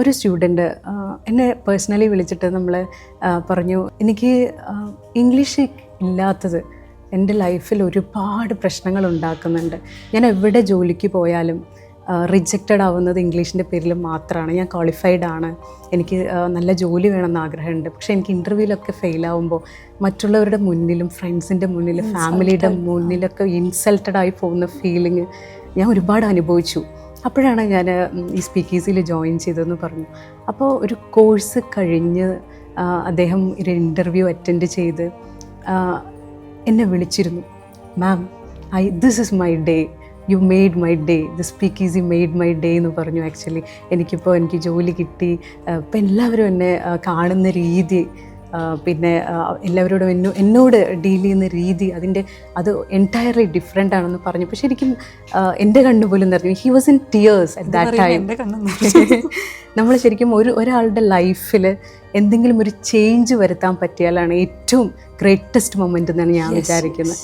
ഒരു സ്റ്റുഡന്റ് എന്നെ പേഴ്സണലി വിളിച്ചിട്ട് നമ്മൾ പറഞ്ഞു എനിക്ക് ഇംഗ്ലീഷ് ഇല്ലാത്തത് എന്റെ ലൈഫിൽ ഒരുപാട് പ്രശ്നങ്ങൾ ഉണ്ടാക്കുന്നുണ്ട്. ഞാൻ എവിടെ ജോലിക്ക് പോയാലും റിജക്റ്റഡ് ആവുന്നത് ഇംഗ്ലീഷിന്റെ പേരിൽ മാത്രമാണ് ഞാൻ ക്വാളിഫൈഡ് ആണ്. എനിക്ക് നല്ല ജോലി വേണമെന്ന് ആഗ്രഹമുണ്ട്. പക്ഷേ എനിക്ക് ഇന്റർവ്യൂവിലൊക്കെ ഫെയിലാവുമ്പോൾ മറ്റുള്ളവരുടെ മുന്നിലും ഫ്രണ്ട്സിന്റെ മുന്നിലും ഫാമിലിയുടെ മുന്നിലൊക്കെ ഇൻസൾട്ടഡ് ആയി പോകുന്ന ഫീലിംഗ് ഞാൻ ഒരുപാട് അനുഭവിച്ചു. അപ്പോഴാണ് ഞാൻ ഈ സ്പീക്കീസിൽ ജോയിൻ ചെയ്തതെന്ന് പറഞ്ഞു. അപ്പോൾ ഒരു കോഴ്സ് കഴിഞ്ഞ് അദ്ദേഹം ഒരു ഇന്റർവ്യൂ അറ്റൻഡ് ചെയ്ത് എന്നെ വിളിച്ചിരുന്നു. Ma'am I this is my day you made my day the speak easy made my day എന്ന് പറഞ്ഞു. ആക്ച്വലി എനിക്കിപ്പോൾ എനിക്ക് ജോലി കിട്ടി. ഇപ്പം എല്ലാവരും എന്നെ കാണുന്ന രീതി പിന്നെ എല്ലാവരോടും എന്നോ എന്നോട് ഡീൽ ചെയ്യുന്ന രീതി അതിന്റെ അത് എന്റയർലി ഡിഫറെന്റ് ആണെന്ന് പറഞ്ഞപ്പോൾ ശരിക്കും എന്റെ കണ്ണു പോലും നിറഞ്ഞു. He was in tears at that time നമ്മൾ ശരിക്കും ഒരു ഒരാളുടെ ലൈഫിൽ എന്തെങ്കിലും ഒരു ചേഞ്ച് വരുത്താൻ പറ്റിയാലാണ് ഏറ്റവും ഗ്രേറ്റസ്റ്റ് മൊമെന്റ് എന്നാണ് ഞാൻ വിചാരിക്കുന്നത്.